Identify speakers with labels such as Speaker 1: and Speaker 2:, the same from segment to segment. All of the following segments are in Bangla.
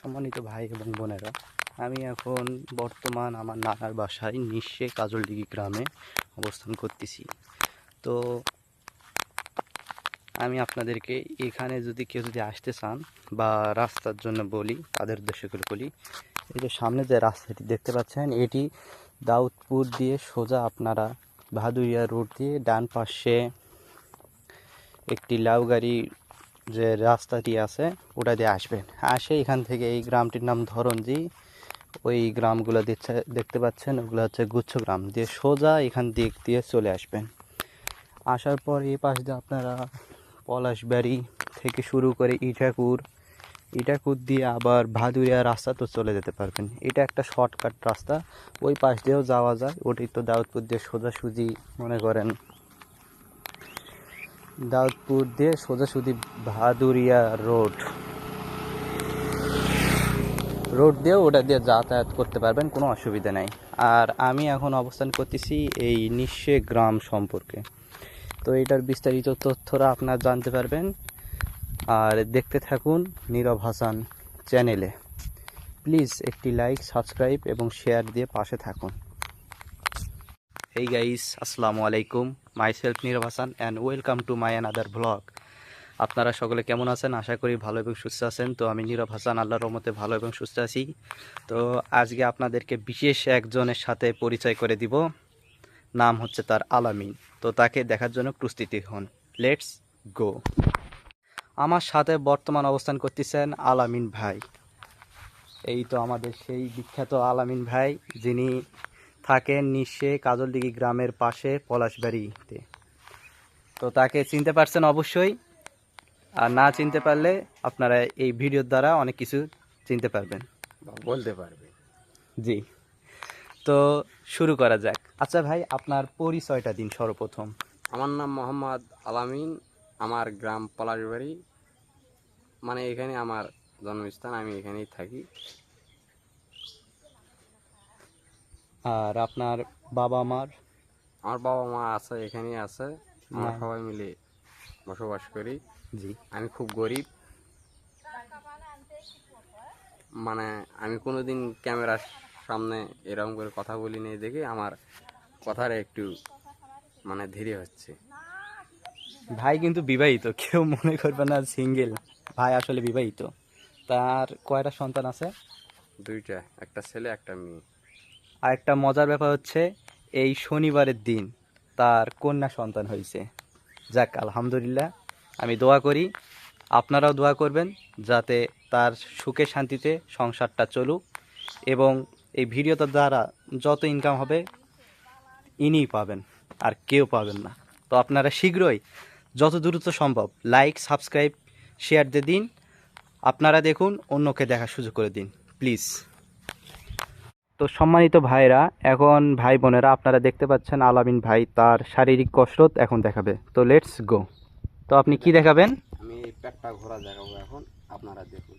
Speaker 1: সম্মানিত ভাই এবং বোনেরা, আমি এখন বর্তমান আমার নানার বাসায় নিঃশে কাজলডিগি গ্রামে অবস্থান করতেছি। তো আমি আপনাদেরকে এখানে যদি কেউ যদি আসতে চান বা রাস্তার জন্য বলি, তাদের উদ্দেশ্য করে বলি, এই যে সামনে যে রাস্তাটি দেখতে পাচ্ছেন, এটি দাউদপুর দিয়ে সোজা আপনারা ভাদুরিয়া রোড দিয়ে ডান পাশে একটি লাউ গাড়ি যে রাস্তাটি আছে, ওটা দিয়ে আসবেন। আসে এখান থেকে এই গ্রামটির নাম ধরনজি ওই গ্রামগুলো দিচ্ছে, দেখতে পাচ্ছেন? ওগুলো হচ্ছে গুচ্ছ গ্রাম। দিয়ে সোজা এখান দিক দিয়ে চলে আসবেন। আসার পর এই পাশ দিয়ে আপনারা পলাশবাড়ি থেকে শুরু করে ইটাকুর ইটাকুর দিয়ে আবার ভাদুরিয়া রাস্তা তো চলে যেতে পারবেন। এটা একটা শর্টকাট রাস্তা। ওই পাশ দিয়েও যাওয়া যায়। ওটি তো দাউদপুর দিয়ে সোজাসুজি মনে করেন দাউদপুর দিয়ে সোজাসুজি ভাদুরিয়া রোড। রোড দিয়ে ওটা দিয়ে যাতায়াত করতে পারবেন, কোনো অসুবিধা নাই। আর আমি এখন অবস্থান করতেছি এই নিঃস্বে গ্রাম সম্পর্কে। তো এটার বিস্তারিত তথ্যরা আপনারা জানতে পারবেন। আর দেখতে থাকুন নীরব হাসান চ্যানেলে। প্লিজ একটি লাইক, সাবস্ক্রাইব এবং শেয়ার দিয়ে পাশে থাকুন। এই গাইস আসসালামু আলাইকুম। Myself Nirob and welcome to my another blog আপনারা সকলে কেমন আছেন? আশা করি ভালো এবং সুস্থ আছেন। তো আমি নীরব হাসান আল্লাহর রহমতে ভালো এবং সুস্থ আছি। তো আজকে আপনাদেরকে বিশেষ একজনের সাথে পরিচয় করে দিব। নাম হচ্ছে তার আলামিন। তো তাকে দেখার জন্য প্রস্তুতি হন। লেটস গো আমার সাথে বর্তমান অবস্থান করতেছেন আলামিন ভাই। এই তো আমাদের সেই বিখ্যাত আলামিন ভাই, যিনি থাকেন নিঃশে কাজলডিগি গ্রামের পাশে পলাশবাড়িতে। তো তাকে চিনতে পারছেন অবশ্যই। আর না চিনতে পারলে আপনারা এই ভিডিওর দ্বারা অনেক কিছু চিনতে পারবেন।
Speaker 2: বলতে পারবে।
Speaker 1: জি। তো শুরু করা যাক। আচ্ছা ভাই আপনার পরিচয়টা দিন সর্বপ্রথম।
Speaker 2: আমার নাম মোহাম্মদ আলামিন। আমার গ্রাম পলাশবাড়ি। মানে এখানে আমার জন্মস্থান আমি এখানেই থাকি।
Speaker 1: আর আপনার বাবা মার
Speaker 2: আমার বাবা মা আছে এখানেই আছে। আমরা সবাই মিলে বসবাস করি।
Speaker 1: জি।
Speaker 2: আমি খুব গরিব। মানে আমি কোনোদিন ক্যামেরার সামনে এরকম করে কথা বলি নেই দেখে আমার কথার একটু মানে ধীরে হচ্ছে।
Speaker 1: ভাই কিন্তু বিবাহিত কেউ মনে করবে না সিঙ্গেল। ভাই আসলে বিবাহিত। তার কয়টা সন্তান আছে?
Speaker 2: দুইটা একটা ছেলে একটা মেয়ে।
Speaker 1: আর একটা মজার ব্যাপার হচ্ছে, এই শনিবারের দিন তার কন্যা সন্তান হয়েছে। যাক, আলহামদুলিল্লাহ, আমি দোয়া করি, আপনারাও দোয়া করবেন যাতে তার সুখে শান্তিতে সংসারটা চলুক এবং এই ভিডিওটার দ্বারা যত ইনকাম হবে, ইনিই পাবেন, আর কেউ পাবেন না। তো আপনারা শীঘ্রই, যত দ্রুত সম্ভব লাইক সাবস্ক্রাইব শেয়ার দিয়ে দিন। আপনারা দেখুন, অন্যকে দেখার সুযোগ করে দিন প্লিজ তো সম্মানিত ভাইরা এখন ভাই বোনেরা আপনারা দেখতে পাচ্ছেন আলামিন ভাই তার শারীরিক কসরত এখন দেখাবে। তো লেটস গো তো আপনি কি দেখাবেন?
Speaker 2: আমি পেটটা ঘোরা দেখাবো এখন আপনারা দেখুন।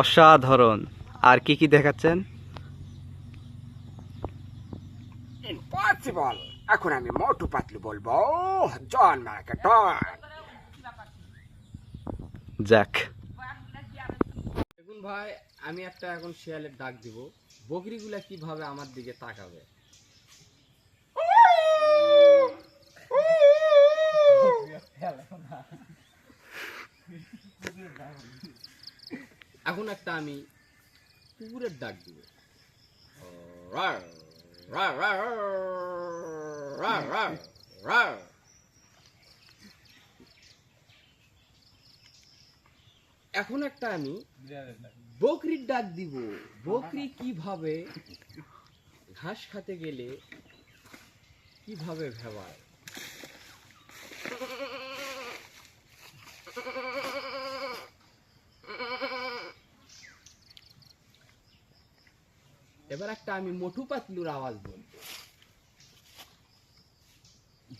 Speaker 1: অসাধারণ। আর কি কি দেখাচ্ছেন?
Speaker 3: ইম্পসিবল এখন আমি মোটু পাতলু বলব জন মার্কে ডন
Speaker 1: যাক।
Speaker 2: দেখুন ভাই আমি একটা এখন শিয়ালের ডাক দিব। বকরিগুলা কীভাবে আমার দিকে তাকাবে? এখন একটা আমি কুকুরের ডাক দিব। রার, রার, রার, রার, রার, রার। এখন একটা আমি বকরির ডাক দিব। বকরি কীভাবে ঘাস খাতে গেলে কীভাবে ভেবায়? এবার একটা আমি মোটু পাতলুর আওয়াজ বলব।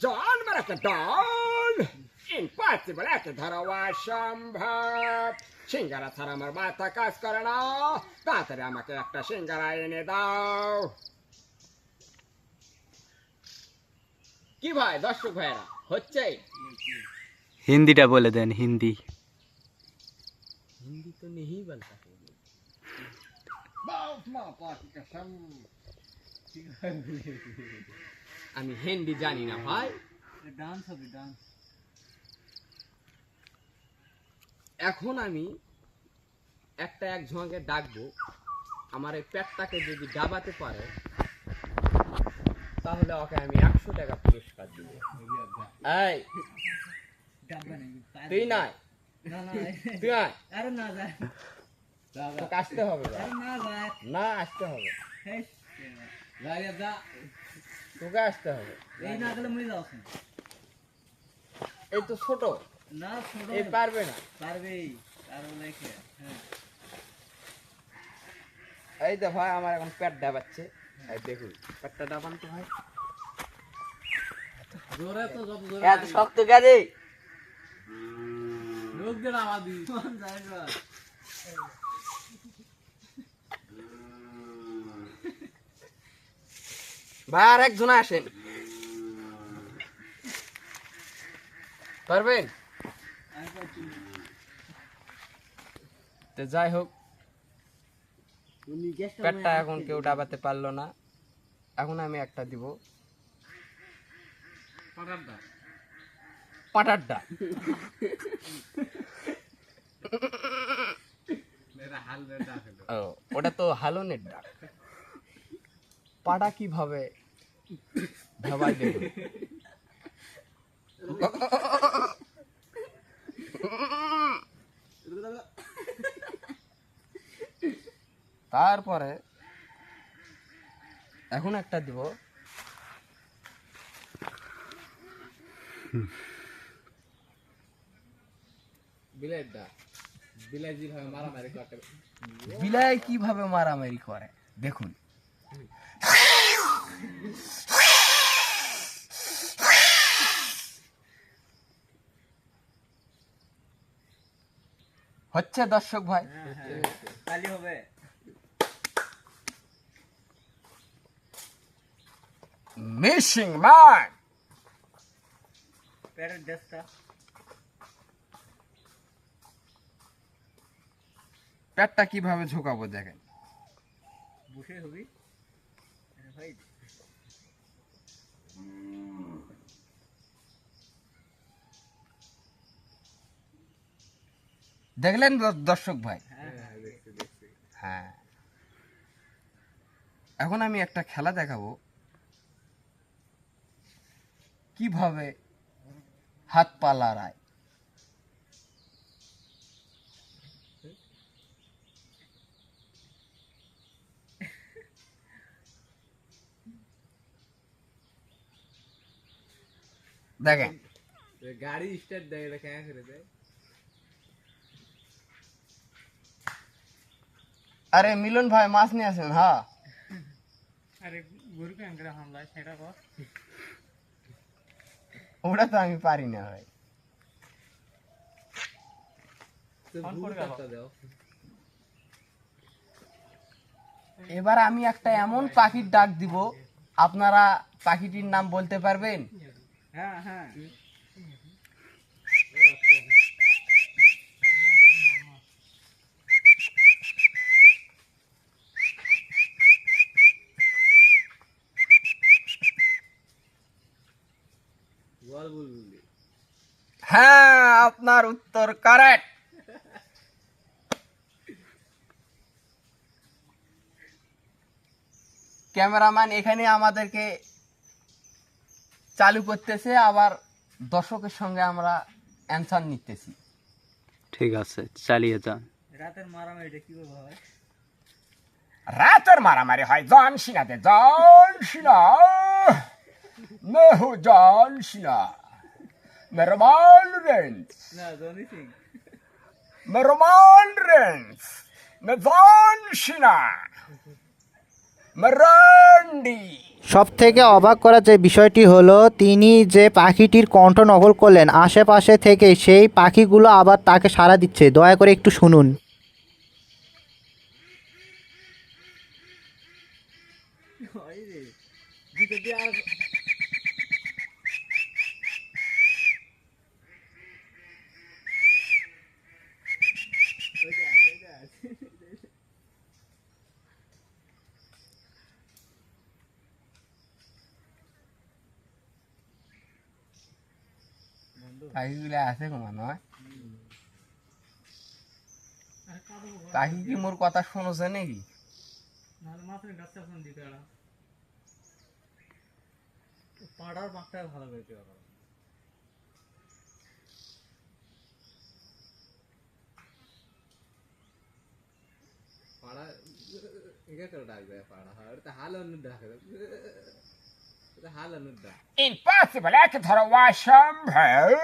Speaker 3: জন মার্কে ডন ইম্পসিবল একে ধরা অসম্ভব সিঙ্গারা ছাড়া আমার মাথা কাজ করে না তাড়াতাড়ি আমাকে একটা সিঙ্গারা এনে দাও কি ভাই দর্শক ভাইরা হচ্ছে
Speaker 1: হিন্দিটা বলে দেন হিন্দি
Speaker 3: हिंदी तो नहीं बनता আমি হিন্দি জানি না ভাই
Speaker 4: ডান্স হবে ডান্স
Speaker 3: এখন আমি একটা এক ঝোঁকে ডাকবো। আমার এই পেটটাকে যদি ডাবাতে পারে তাহলে ওকে আমি একশো টাকা পুরস্কার দিব। এই তুই নাই তুই আয়।
Speaker 4: আরে না যায়
Speaker 3: তোকে আসতে হবে
Speaker 4: না
Speaker 3: আসতে হবে। তোকে আসতে হবে।
Speaker 4: এই
Speaker 3: তো ছোট।
Speaker 4: না ছোট
Speaker 3: এই পারবে না।
Speaker 4: পারবে আর লেখে হ্যাঁ।
Speaker 3: এই তো ভাই আমার এখন পেট ডাবাচ্ছে। এই দেখুন পেটটা ডাবান তো ভাই।
Speaker 4: জোরে তো যত জোরে
Speaker 1: এত শক্ত কাজে
Speaker 4: লোক দিয়ে আমাদি কোন যায়
Speaker 3: ভাই আর একজন আসেন। পারবেন। তো যাই হোক পেটটা এখন কেউ ডাবাতে পারল না। এখন আমি একটা দিব।
Speaker 4: পাটারটা।
Speaker 3: ও ওটা তো হালনের ডাক। পাটা কীভাবে ধাবাই দেবে? তারপরে এখন একটা দিব। বিলাই কীভাবে মারামারি করে? দেখুন। হচ্ছে দর্শক ভাই?
Speaker 4: কালি হবে।
Speaker 3: মিসিং ম্যান
Speaker 4: প্যারের ড্রেসটা
Speaker 3: পেটটা কীভাবে ঝোকাবো দেখেন।
Speaker 4: বসে হবি? ভাই।
Speaker 3: দেখলেন দর্শক ভাই?
Speaker 4: হ্যাঁ হ্যাঁ
Speaker 3: হ্যাঁ। এখন আমি একটা খেলা দেখাবো। কীভাবে হাত পা লড়ায় দেখেন।
Speaker 4: গাড়ি স্টার্ট দেয় এটা কেন করে দেয়?
Speaker 3: আরে মিলন ভাই মাছ নিয়ে আসেন হ্যাঁ।
Speaker 4: আরে গরু কেন করে হামলা সেটা কর।
Speaker 3: ওটা তো আমি পারি না ভাই। এবার আমি একটা এমন পাখির ডাক দিব আপনারা পাখিটির নাম বলতে পারবেন?
Speaker 4: হ্যাঁ হ্যাঁ বল বুলবুলি
Speaker 3: হ্যাঁ আপনার উত্তর কারেক্ট ক্যামেরাম্যান এখানে আমাদেরকে চালু করতেছে আবার দর্শকের সঙ্গে আমরা অ্যান্সার নিতেছি।
Speaker 1: ঠিক আছে চালিয়ে যান।
Speaker 4: রাতের মারামারিটা কীভাবে হয়?
Speaker 3: রাতের মারামারি হয় জন সিনাতে জন সিনা মেহু জন সিনা
Speaker 4: না জনি সিং
Speaker 3: মেরমান রেঞ্জ মে জন সিনা
Speaker 5: সব থেকে অবাক করা যে বিষয়টি হলো তিনি যে পাখিটির কণ্ঠ নকল করলেন আশেপাশে থেকে সেই পাখিগুলো আবার তাকে সাড়া দিচ্ছে। দয়া করে একটু শুনুন।
Speaker 2: পাখিগুলো আছে কমা নয়। পাখি কি মোর কথা শুনছে নাকি?
Speaker 4: পাড়ার বাঁকটা ভালো পেতে পারো। আর তো হাল অন্য ডাকে তো হাল इम्पॉसिबल एक
Speaker 3: धरवा संभव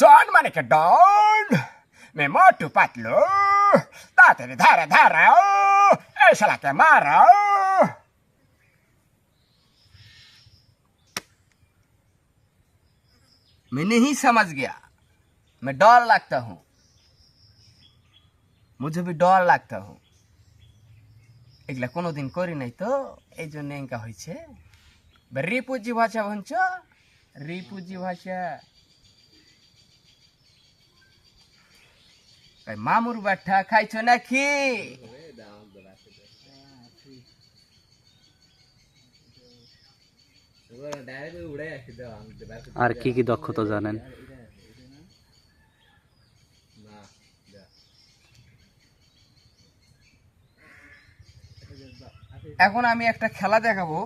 Speaker 3: जॉन माने के डॉन मैं मोटू पतलू ताते ने धारे धारे ओ ऐसा लगे मारो
Speaker 2: मैं नहीं समझ गया मैं डॉल लगता हूँ मुझे भी डॉल लगता हूँ এগুলা কোনোদিন করি নাই তো এই জন্য এঙ্কা হয়েছে রিপুজি ভাষা বলছ? রিপুজি ভাষা। মামুর বাঠা খাইছো নাকি?
Speaker 1: আর কি কি দক্ষতা জানেন
Speaker 4: না দাও
Speaker 2: এখন আমি একটা খেলা দেখাবো।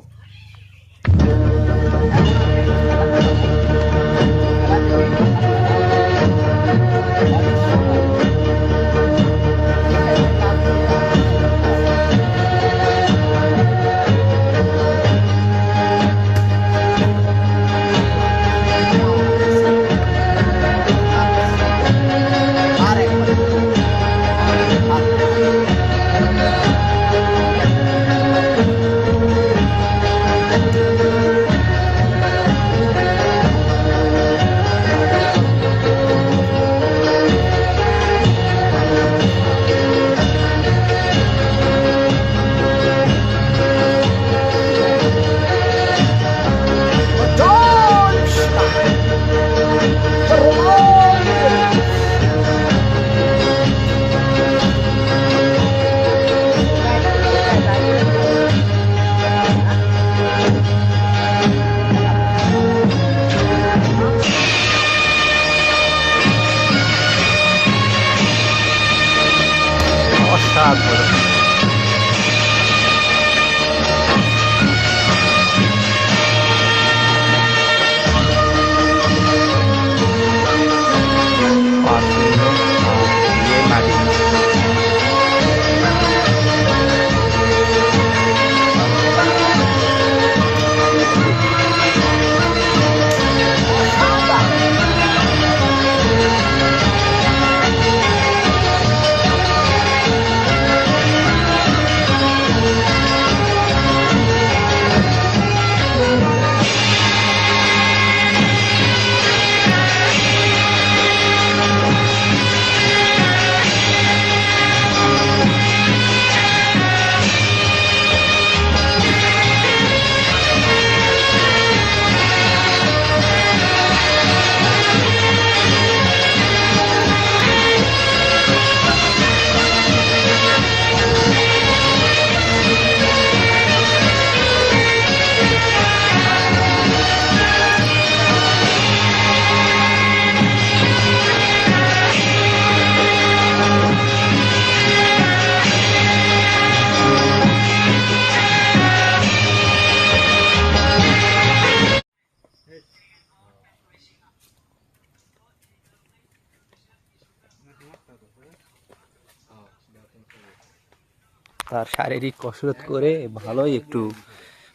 Speaker 1: তার শারীরিক কসরত করে ভালোই একটু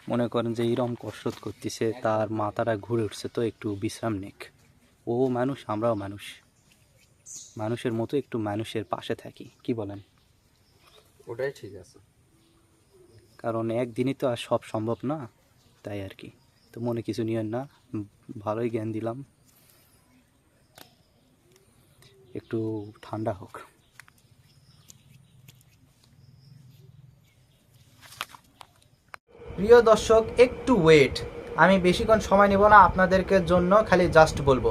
Speaker 1: মনে করেন যে এইরকম কসরত করতেছে তার মাথাটা ঘুরে উঠছে তো একটু বিশ্রাম নিক। ও মানুষ আমরাও মানুষ। মানুষের মতো একটু মানুষের পাশে থাকি কি বলেন?
Speaker 2: ওটাই ঠিক আছে।
Speaker 1: কারণ একদিনই তো আর সব সম্ভব না তাই আর কি। তো মনে কিছু নিয়েন না ভালোই জ্ঞান দিলাম। একটু ঠান্ডা হোক।
Speaker 5: প্রিয় দর্শক, একটু ওয়েট আমি বেশিক্ষণ সময় নেব না, আপনাদেরকে জন্য খালি জাস্ট বলব।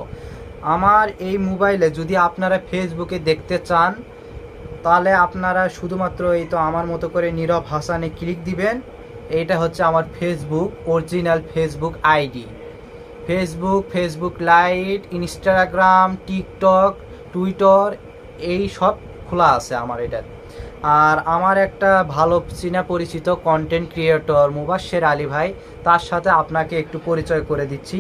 Speaker 5: আমার এই মোবাইলে যদি আপনারা ফেসবুকে দেখতে চান, তাহলে আপনারা শুধুমাত্র এই তো আমার মতো করে নীরব হাসানে ক্লিক দিবেন। এইটা হচ্ছে আমার Facebook original Facebook ID
Speaker 1: Facebook Facebook lite Instagram TikTok Twitter এই সব খোলা আছে আমার এটার আর আমার একটা ভালো চীনা পরিচিত কন্টেন্ট ক্রিয়েটর মুবাশ্বের আলী ভাই, তার সাথে আপনাকে একটু পরিচয় করে দিচ্ছি।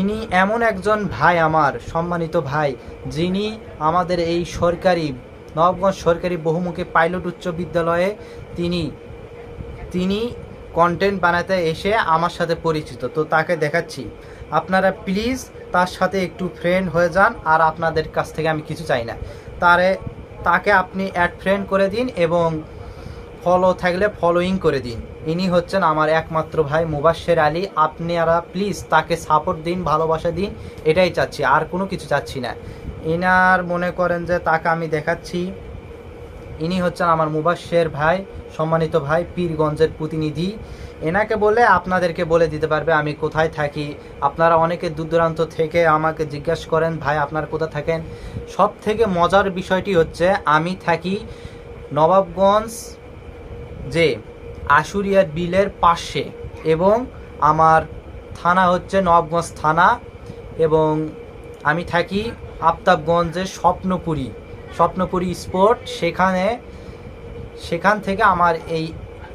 Speaker 1: ইনি এমন একজন ভাই আমার, সম্মানিত ভাই, যিনি আমাদের এই সরকারি নবগঞ্জ সরকারি বহুমুখী পাইলট উচ্চ বিদ্যালয়ে তিনি তিনি কন্টেন্ট বানাতে এসে আমার সাথে পরিচিত। তো তাকে দেখাচ্ছি। আপনারা প্লিজ তার সাথে একটু ফ্রেন্ড হয়ে যান আর আপনাদের কাছ থেকে আমি কিছু চাই না। তারে তাকে আপনি অ্যাড ফ্রেন্ড করে দিন এবং ফলো থাকলে ফলোইং করে দিন। ইনি হচ্ছেন আমার একমাত্র ভাই মুবাশ্বের আলী। আপনারা প্লিজ তাকে সাপোর্ট দিন, ভালোবাসা দিন, এটাই চাচ্ছি, আর কোনো কিছু চাচ্ছি না। ইনার মনে করেন যে তাকে আমি দেখাচ্ছি। ইনি হচ্ছেন আমার মুবাশ্বের ভাই, সম্মানিত ভাই, পীরগঞ্জের প্রতিনিধি। এনাকে বলে আপনাদেরকে বলে দিতে পারবে, আমি কোথায় থাকি। আপনারা অনেকে দূর দূরান্ত থেকে আমাকে জিজ্ঞাসা করেন, ভাই, আপনারা কোথায় থাকেন? সব থেকে মজার বিষয়টি হচ্ছে, আমি থাকি নবাবগঞ্জ যে আশুরিয়ার বিলের পাশে এবং আমার থানা হচ্ছে নবাবগঞ্জ থানা এবং আমি থাকি আফতাবগঞ্জের স্বপ্নপুরী স্বপ্নপুরী স্পোর্ট। সেখানে, সেখান থেকে আমার এই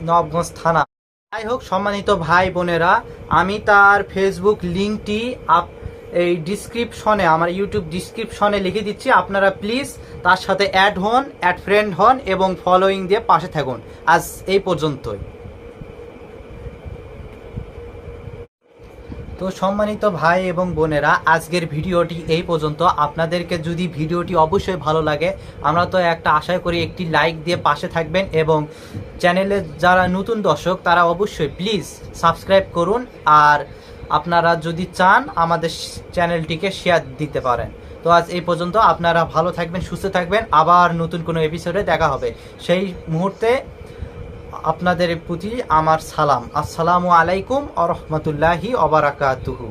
Speaker 1: নবগঞ্জ থানা যাই হোক, সম্মানিত ভাই বোনেরা, আমি তার ফেসবুক লিঙ্কটি আপ এই ডিসক্রিপশনে আমার ইউটিউব ডিসক্রিপশনে লিখে দিচ্ছি। আপনারা প্লিজ তার সাথে অ্যাড হন অ্যাড ফ্রেন্ড হন এবং ফলোয়িং দিয়ে পাশে থাকুন। আজ এই পর্যন্তই। তো সম্মানিত ভাই এবং বোনেরা, আজকের ভিডিওটি এই পর্যন্ত। আপনাদেরকে যদি ভিডিওটি অবশ্যই ভালো লাগে, আমরা তো একটা আশা করি একটি লাইক দিয়ে পাশে থাকবেন এবং চ্যানেলে যারা নতুন দর্শক, তারা অবশ্যই প্লিজ সাবস্ক্রাইব করুন আর আপনারা যদি চান, আমাদের চ্যানেলটিকে শেয়ার দিতে পারেন। তো আজ এই পর্যন্ত আপনারা ভালো থাকবেন, সুস্থ থাকবেন। আবার নতুন কোনো এপিসোডে দেখা হবে। সেই মুহূর্তে আপনাদের প্রতি আমার সালাম। আসসালামু আলাইকুম আ রহমতুল্লাহি অবরাকাতুহু